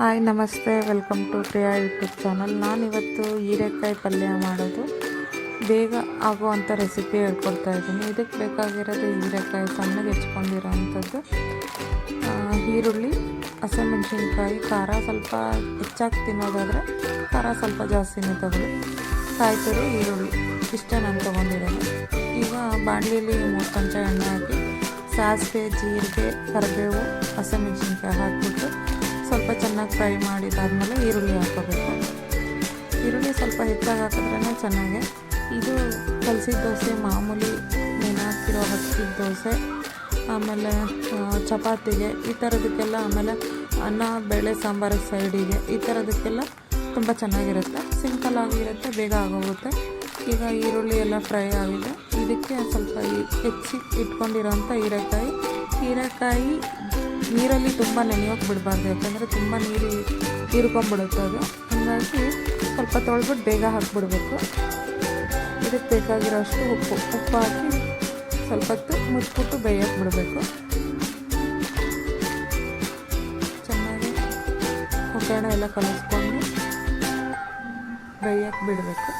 Hi, ನಮಸ್ತೆ. Welcome to Priya YouTube channel. ನಾನಿವತ್ತು ಹೀರೆಕಾಯಿ ಪಲ್ಯ ಮಾಡೋದು. ಬೇಗ ಆಗುವಂಥ ರೆಸಿಪಿ ಹೇಳ್ಕೊಡ್ತಾ ಇದ್ದೀನಿ. ಇದಕ್ಕೆ ಬೇಕಾಗಿರೋದು ಹೀರೆಕಾಯಿ ಸಣ್ಣಗೆ ಹೆಚ್ಕೊಂಡಿರೋ ಅಂಥದ್ದು ಈರುಳ್ಳಿ, ಹಸಿಮೆಣ್ಸಿನ್ಕಾಯಿ, ಖಾರ ಸ್ವಲ್ಪ ಹೆಚ್ಚಾಗಿ ತಿನ್ನೋದಾದರೆ ಖಾರ ಸ್ವಲ್ಪ ಜಾಸ್ತಿನೇ ತಗೊಳ್ಳಿ. ಕಾಯಿ ಈರುಳ್ಳಿ ಇಷ್ಟೇ ನಾನು ತೊಗೊಂಡಿರೋದು. ಈಗ ಬಾಂಡ್ಲಿಯಲ್ಲಿ ಮೂರು ಚಮಚ ಎಣ್ಣೆ ಹಾಕಿ, ಸಾಸಿವೆ, ಜೀರಿಗೆ, ಕರಿಬೇವು, ಹಸಿಮೆಣ್ಸಿನ್ಕಾಯಿ ಹಾಕಿಬಿಟ್ಟು ಸ್ವಲ್ಪ ಚೆನ್ನಾಗಿ ಫ್ರೈ ಮಾಡಿದಾದ್ಮೇಲೆ ಈರುಳ್ಳಿ ಹಾಕೋಬೇಕು. ಈರುಳ್ಳಿ ಸ್ವಲ್ಪ ಹೆಚ್ಚಾಗಿ ಹಾಕಿದ್ರೆ ಚೆನ್ನಾಗೆ. ಇದು ಕಲಸಿದ ದೋಸೆ, ಮಾಮೂಲಿ ನೆನೆ ಹಚ್ಚಿದ ದೋಸೆ, ಆಮೇಲೆ ಚಪಾತಿಗೆ, ಈ ಥರದಕ್ಕೆಲ್ಲ ಆಮೇಲೆ ಅನ್ನ, ಬೇಳೆ ಸಾಂಬಾರ ಸೈಡಿಗೆ, ಈ ಥರದಕ್ಕೆಲ್ಲ ತುಂಬ ಚೆನ್ನಾಗಿರುತ್ತೆ. ಸಿಂಪಲ್ ಆಗಿರುತ್ತೆ, ಬೇಗ ಆಗೋಗುತ್ತೆ. ಈಗ ಈರುಳ್ಳಿ ಎಲ್ಲ ಫ್ರೈ ಆಗಿದೆ. ಇದಕ್ಕೆ ಸ್ವಲ್ಪ ಹೆಚ್ಚಿ ಇಟ್ಕೊಂಡಿರೋಂಥ ಹೀರೆಕಾಯಿ. ಹೀರೆಕಾಯಿ ನೀರಲ್ಲಿ ತುಂಬ ನೆನೆಯೋಕೆ ಬಿಡಬಾರ್ದು, ಯಾಕಂದರೆ ತುಂಬ ನೀರು ಹೀರ್ಕೊಂಡ್ಬಿಡುತ್ತೆ ಅದು. ಹಾಗಾಗಿ ಸ್ವಲ್ಪ ತೊಳೆದ್ಬಿಟ್ಟು ಬೇಗ ಹಾಕ್ಬಿಡ್ಬೇಕು. ಇದಕ್ಕೆ ಬೇಕಾಗಿರೋಷ್ಟು ಉಪ್ಪು ಉಪ್ಪು ಹಾಕಿ ಸ್ವಲ್ಪ ಹೊತ್ತು ಮುಚ್ಚಿಬಿಟ್ಟು ಬೇಯಕ್ಕೆ ಬಿಡಬೇಕು. ಚೆನ್ನಾಗಿ ಒಗ್ಗರಣೆ ಎಲ್ಲ ಕಲಿಸ್ಕೊಂಡು ಬೇಯಕ್ಕೆ ಬಿಡಬೇಕು.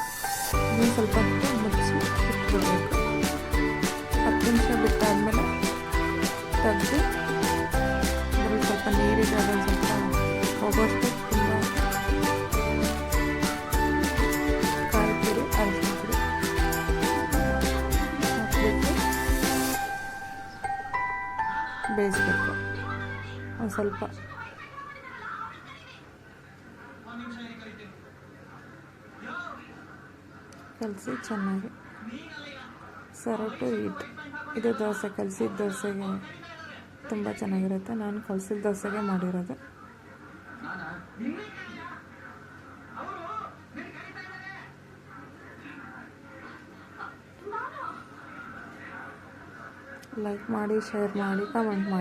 ಇನ್ನೂ ಸ್ವಲ್ಪ ಹೊತ್ತು ಮುಚ್ಚಿ ಇಟ್ಬಿಡ್ಬೇಕು. ಹತ್ತು ನಿಮಿಷ ಬಿಟ್ಟಾದ್ಮೇಲೆ ತೆಗೆದು ಸ್ವಲ್ಪ ನೀರಿಗೆ ಅದೊಂದು ಸ್ವಲ್ಪ ಹೋಗೋಷ್ಟು ತುಂಬ ಕಾಯಿ ತುರಿ ಅರಿಶಿನ ಪುಡಿ ಹಾಕ್ಬಿಟ್ಟು ಬೇಯಿಸ್ಬೇಕು ಒಂದು ಸ್ವಲ್ಪ ಕಲಸಿ ಚೆನ್ನಾಗಿ ಸರಟು ಹಿಟ್ಟು ಇದು ದೋಸೆ ಕಲಸಿದ ದೋಸೆಗೆ ತುಂಬ ಚೆನ್ನಾಗಿರುತ್ತೆ. ನಾನು ಕಲಸಿದ ದೋಸೆಗೆ ಮಾಡಿರೋದು. ಲೈಕ್ ಮಾಡಿ ಶೇರ್ ಮಾಡಿ ಕಮೆಂಟ್ ಮಾಡಿ.